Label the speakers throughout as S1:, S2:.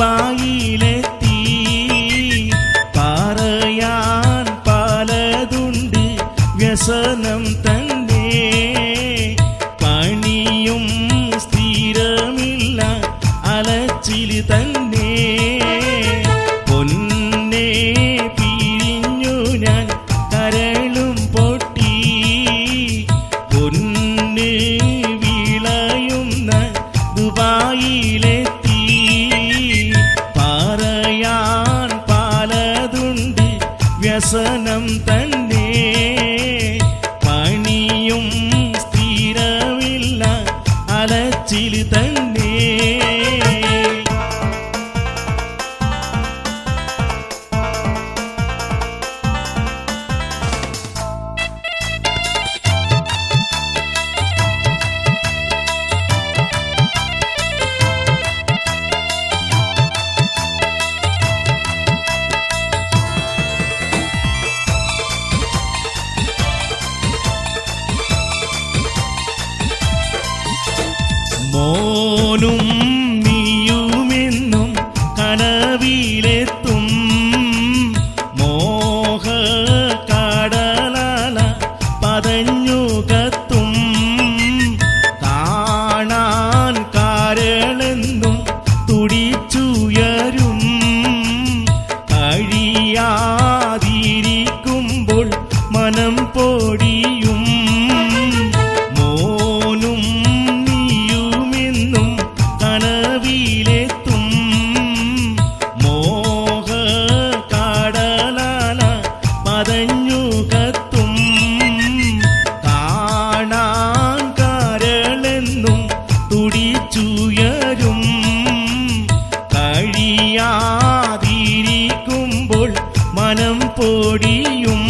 S1: പായിലെത്തി പറയാൻ പലതുണ്ട് വ്യസനം തന്നെ. പണിയും സ്ഥിരമില്ല അലച്ചിലി തന്നെ. പൊന്നെ പിരിഞ്ഞു ഞാൻ കനവിലെത്തും. മോഹ കടലാല പതഞ്ഞു കത്തും കാണാൻ കാരളെന്നും തുടിച്ചുയരും. കഴിയാതിരിക്കുമ്പോൾ മനം പൊടിയും. കഴിയാതിരിക്കുമ്പോൾ മനം പൊടിയും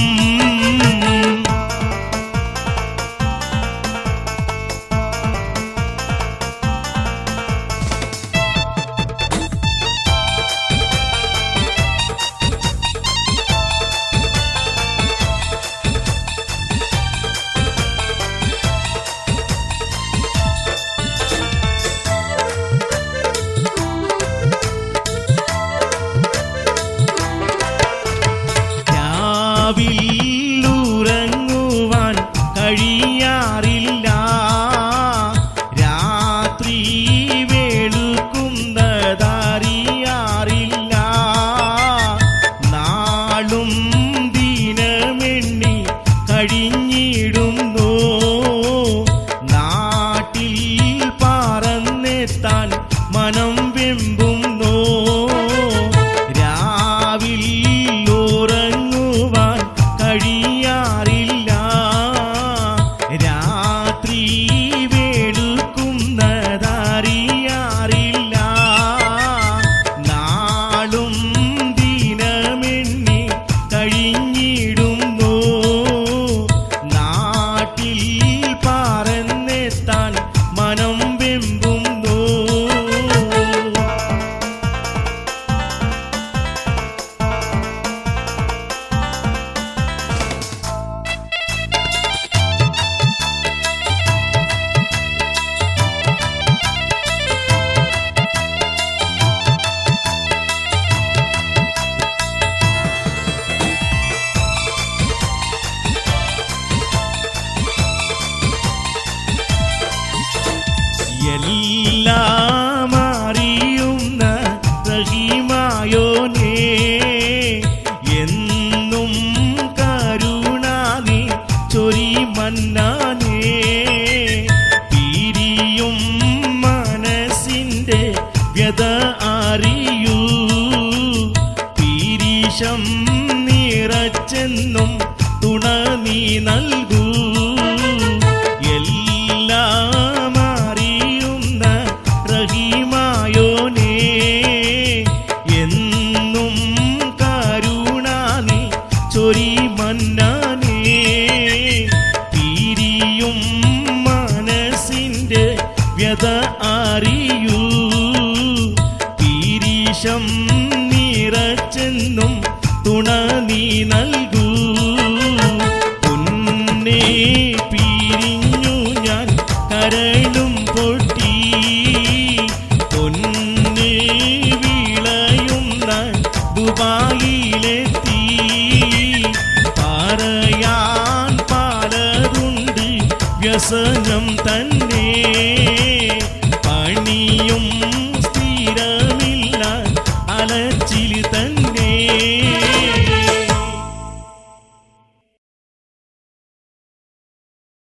S1: എല്ലാം അറിയുന്ന റഹീമായോനേ എന്നും കരുണാനി ചൊരി മന്നാനേ. പിരിയും മനസ്സിന്റെ വ്യത അറിയൂ. പീരീശം നിറച്ചെന്നും തുണ നീ നൽകൂ. நீயும்